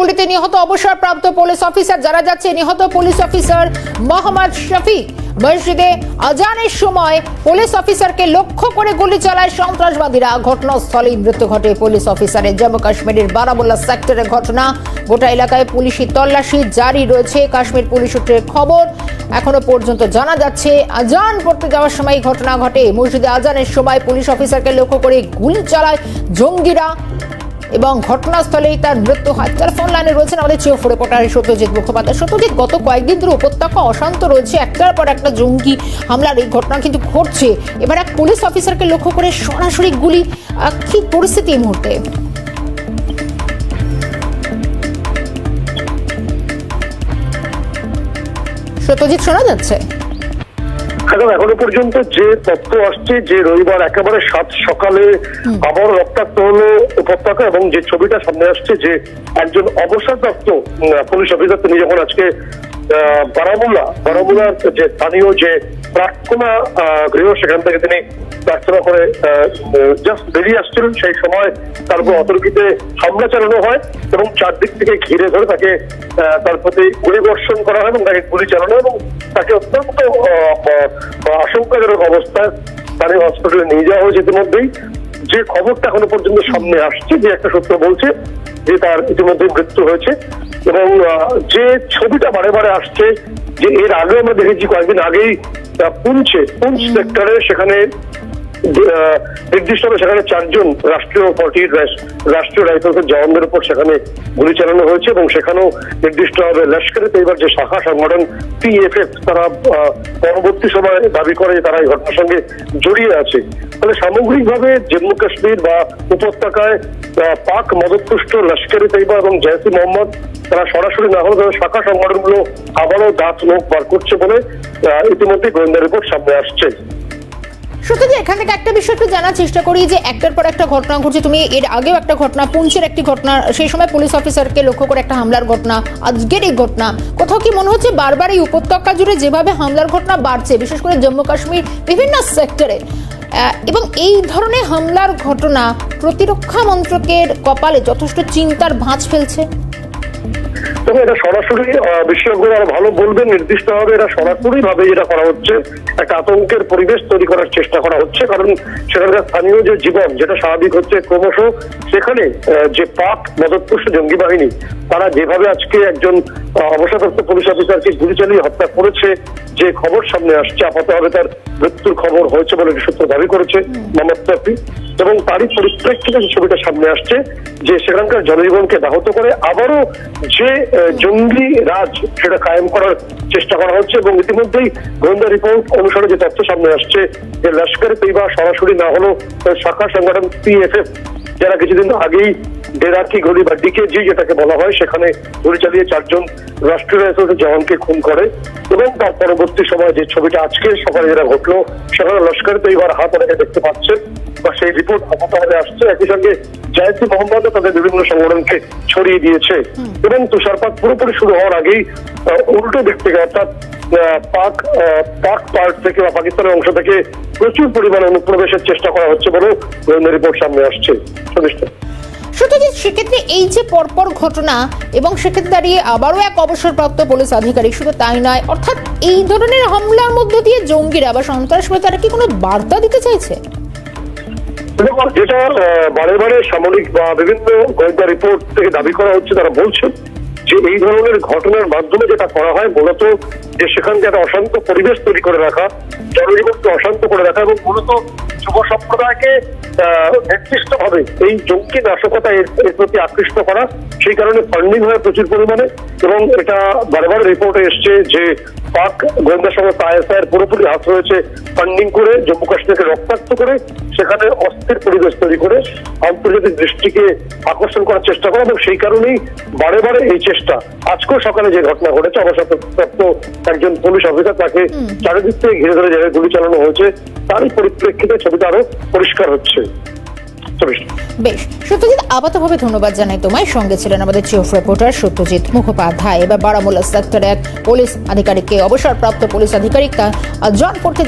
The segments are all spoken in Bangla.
গুলিতে নিহত অবসরপ্রাপ্ত পুলিশ অফিসার জানা যাচ্ছে নিহত পুলিশ অফিসার মোহাম্মদ শফিক মসজিদে আজানের সময় পুলিশ অফিসারকে লক্ষ্য করে গুলি চালায় সন্ত্রাসবাদীরা। ঘটনাস্থলেই মৃত্যু ঘটে পুলিশ অফিসারের জম্মু কাশ্মীরের বারামুল্লা সেক্টরের ঘটনা। গোটা এলাকায় পুলিশি তল্লাশি জারি রয়েছে। কাশ্মীর পুলিশ সূত্রে খবর, এখনও পর্যন্ত জানা যাচ্ছে আজান পড়তে যাওয়ার সময় ঘটনা ঘটে। মসজিদে আজানের সময় পুলিশ অফিসারকে লক্ষ্য করে গুলি চালায় জঙ্গিরা। এবং ঘটনাস্থলেই তার মৃত্যু হয়। তার ফোন লাইনে রয়েছেন আমাদের চিও রিপোর্টার সত্যজিৎ মুখোপাধ্যায়। সত্যজিৎ, গত কয়েকদিন ধরে উপত্যকা অশান্ত রয়েছে। একটার পর একটা জঙ্গি হামলার এই ঘটনা কিন্তু ঘটছে। এবার এক পুলিশ অফিসারকে লক্ষ্য করে সরাসরি গুলি। কি পরিস্থিতি এই মুহূর্তে? সত্যজিৎ, শোনা যাচ্ছে? এখন এখনও পর্যন্ত যে তথ্য আসছে যে রবিবার একেবারে সাত সকালে আবার রক্তাক্ত হলো উপত্যকা এবং যে ছবিটা সামনে আসছে যে একজন অবসরপ্রাপ্ত পুলিশ অফিসার তিনি যখন আজকে আহ, বারামুল্লা বারামুল্লার যে স্থানীয় যে প্রার্থনা গৃহ সেখান থেকে তিনি প্রার্থনা করে জাস্ট বেরিয়ে আসছিলেন। সেই সময় তার উপর অতর্কিতে হামলা চালানো হয় এবং চারদিক থেকে ঘিরে ধরে তাকে তার প্রতি গুলি বর্ষণ করা হয় এবং তাকে গুলি চালানো এবং তাকে অত্যন্ত আশঙ্কাজনক অবস্থায় স্থানীয় হসপিটালে নিয়ে যাওয়া হয়েছে ইতিমধ্যেই। যে খবরটা এখনও পর্যন্ত সামনে আসছে যে একটা সূত্র বলছে যে তার ইতিমধ্যে মৃত্যু হয়েছে। এবং যে ছবিটা বারে বারে আসছে যে এর আগে আমরা দেখেছি কয়েকদিন আগেই পুঞ্চে পুঞ্চ সেক্টরে সেখানে নির্দিষ্টভাবে সেখানে চারজন রাষ্ট্রীয় পার্টির রাষ্ট্রীয় রাইফেলসের জওয়ানদের উপর সেখানে গুলি চালানো হয়েছে এবং সেখানেও নির্দিষ্টভাবে লস্করে তৈবার যে শাখা সংগঠন পিএফএফ তারা পরবর্তী সময়ে দাবি করে তারা এই ঘটনার সঙ্গে জড়িয়ে আছে। ফলে সামগ্রিকভাবে জম্মু কাশ্মীর বা উপত্যকায় পাক মদতপুষ্ট লস্করে তৈবা এবং জয়সি মোহাম্মদ তারা সরাসরি না তাদের শাখা সংগঠনগুলো আবারও দাঁত মুখ বার করছে বলে ইতিমধ্যে গোয়েন্দা রিপোর্ট সামনে আসছে। সত্যজি এখান থেকে একটা বিষয় একটু জানার চেষ্টা করি যে একটার পর একটা ঘটনা ঘটছে। তুমি এর আগেও একটা ঘটনা পুঞ্চের একটি ঘটনা, সেই সময় পুলিশ অফিসারকে লক্ষ্য করে একটা হামলার ঘটনা, আজকের এই ঘটনা। কোথাও কি মনে হচ্ছে বারবার এই উপত্যকা জুড়ে যেভাবে হামলার ঘটনা বাড়ছে, বিশেষ করে জম্মু কাশ্মীর বিভিন্ন সেক্টরে এবং এই ধরনের হামলার ঘটনা প্রতিরক্ষা মন্ত্রকের কপালে যথেষ্ট চিন্তার ভাঁজ ফেলছে? তবে এটা সরাসরি বিশেষজ্ঞরা আরও ভালো বলবেন, নির্দিষ্ট ভাবে এটা সরাসরি ভাবে যেটা করা হচ্ছে, একটা আতঙ্কের পরিবেশ তৈরি করার চেষ্টা করা হচ্ছে, কারণ সেখানকার স্থানীয় যে জীবন, যেটা স্বাভাবিক হচ্ছে ক্রমশ, সেখানে যে পাক মদতপুষ্ট জঙ্গি বাহিনী তারা যেভাবে আজকে একজন অবসরপ্রাপ্ত পুলিশ অফিসারকে গুলি চালিয়ে হত্যা করেছে, যে খবর সামনে আসছে আপাতভাবে তার মৃত্যুর খবর হয়েছে বলে সূত্র দাবি করেছে মোহাম্মদ রাফি এবং তারই পরিপ্রেক্ষিতে যে ছবিটা সামনে আসছে, যে সেখানকার জনজীবনকে ব্যাহত করে আবারও যে জঙ্গি রাজ সেটা কায়েম করার চেষ্টা করা হচ্ছে এবং ইতিমধ্যেই গোয়েন্দা রিপোর্ট অনুসারে যে তথ্য সামনে আসছে, যে লস্কর তৈবা সরাসরি না হলেও শাখা সংগঠন পিএফএফ যারা কিছুদিন আগেই ডেরাকি গলি বা ডিকেজি যেটাকে বলা হয় সেখানে গুলি চালিয়ে চারজন রাষ্ট্রীয় রাজনৈতিক জওয়ানকে খুন করে এবং তার পরবর্তী সময় যে ছবিটা আজকে সকালে যেটা ঘটলো সেখানে লস্কর তৈবার হাত অনেকে দেখতে পাচ্ছে বা সেই রিপোর্ট আপাতভাবে আসছে। একই সঙ্গে জায়সি মোহাম্মদও তাদের বিভিন্ন সংগঠনকে ছড়িয়ে দিয়েছে এবং তুষারপাত পুরোপুরি শুরু হওয়ার আগেই উল্টো দিক থেকে অর্থাৎ পাক পাক পার্ট থেকে বা পাকিস্তানের অংশ থেকে প্রচুর পরিমাণে অনুপ্রবেশের চেষ্টা করা হচ্ছে বলেও গোয়েন্দা রিপোর্ট সামনে আসছে। সদিষ্টা সত্যজিৎ সেক্ষেত্রে এই যে পরপর ঘটনা এবং সেক্ষেত্রে দাঁড়িয়ে আবারও এক অবসরপ্রাপ্ত পুলিশ আধিকারিক শুধু তাই নয় অর্থাৎ এই ধরনের হামলার মধ্য দিয়ে জঙ্গিরা বা সন্ত্রাসবাদী তারা কি কোনো বার্তা দিতে চাইছে? দেখুন, যেটা বারে বারে সামরিক বা বিভিন্ন গোয়েন্দা রিপোর্ট থেকে দাবি করা হচ্ছে তারা বলছেন যে এই ধরনের ঘটনার মাধ্যমে যেটা করা হয় মূলত যে সেখানকে একটা অশান্ত পরিবেশ তৈরি করে রাখা জনজীবনকে অশান্ত করে রাখা এবং মূলত যুব সম্প্রদায়কে নির্দিষ্ট ভাবে এই জঙ্গি নাশকতা এর প্রতি আকৃষ্ট করা, সেই কারণে ফান্ডিং হয় প্রচুর পরিমাণে এবং এটা বারবার বারে রিপোর্টে এসছে যে পাক গোয়েন্দা সংস্থা আইএসআই এর পুরোপুরি হাত রয়েছে ফান্ডিং করে, জম্মু কাশ্মীরকে রক্তাক্ত করে সেখানে অস্থির পরিবেশ তৈরি করে আন্তর্জাতিক দৃষ্টিকে আকর্ষণ করার চেষ্টা করে এবং সেই কারণেই বারে বারে এই চেষ্টা। আজকেও সকালে যে ঘটনা ঘটেছে অবসরপ্রাপ্ত একজন পুলিশ অফিসার তাকে চারিদিক থেকে ঘিরে ধরে জায়গায় গুলি চালানো হয়েছে তারই পরিপ্রেক্ষিতে ছবিটা আরও পরিষ্কার হচ্ছে। বেশ, সত্যজিৎ, আপাতভাবে ধন্যবাদ জানাই তোমায়। সঙ্গে ছিলেন আমাদের চিফ রিপোর্টার সত্যজিৎ মুখোপাধ্যায়। এবার বারামুলা সেক্টর এক পুলিশ আধিকারিককে অবসরপ্রাপ্ত পুলিশ আধিকারিক তা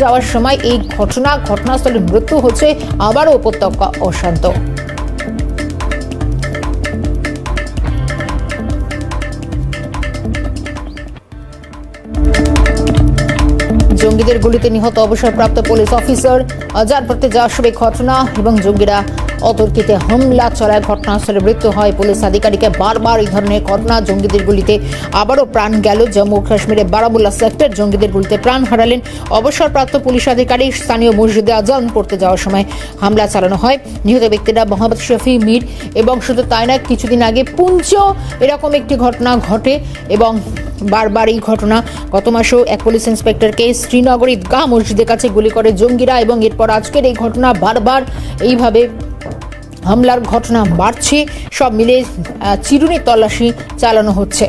যাওয়ার সময় এই ঘটনা, ঘটনাস্থলে মৃত্যু হচ্ছে আবারও উপত্যকা অশান্ত। জঙ্গিদের গুলিতে নিহত অবসরপ্রাপ্ত পুলিশ অফিসার যার পড়তে যা আসবে ঘটনা এবং জঙ্গিরা অতর্কিতে হামলা চলায়, ঘটনাস্থলে মৃত্যু হয়। পুলিশ আধিকারিকের বারবার এই ধরনের ঘটনা জঙ্গিদের গুলিতে আবারও প্রাণ গেল। জম্মু ও কাশ্মীরের বারামুল্লা সেক্টর জঙ্গিদের গুলিতে প্রাণ হারালেন অবসরপ্রাপ্ত পুলিশ আধিকারিক স্থানীয় মসজিদে আজান পড়তে যাওয়ার সময় হামলা চালানো হয়। নিহত ব্যক্তিরা মোহাম্মদ শফি মীর এবং শুধু তাই না কিছুদিন আগে পুঞ্চ এরকম একটি ঘটনা ঘটে এবং বারবার এই ঘটনা। গত মাসেও এক পুলিশ ইন্সপেক্টরকে শ্রীনগর ঈদগাহ মসজিদের কাছে গুলি করে জঙ্গিরা এবং এরপর আজকের এই ঘটনা বারবার এইভাবে হামলার ঘটনা বাড়ছে। সব মিলে চিরুনি তল্লাশি চালানো হচ্ছে।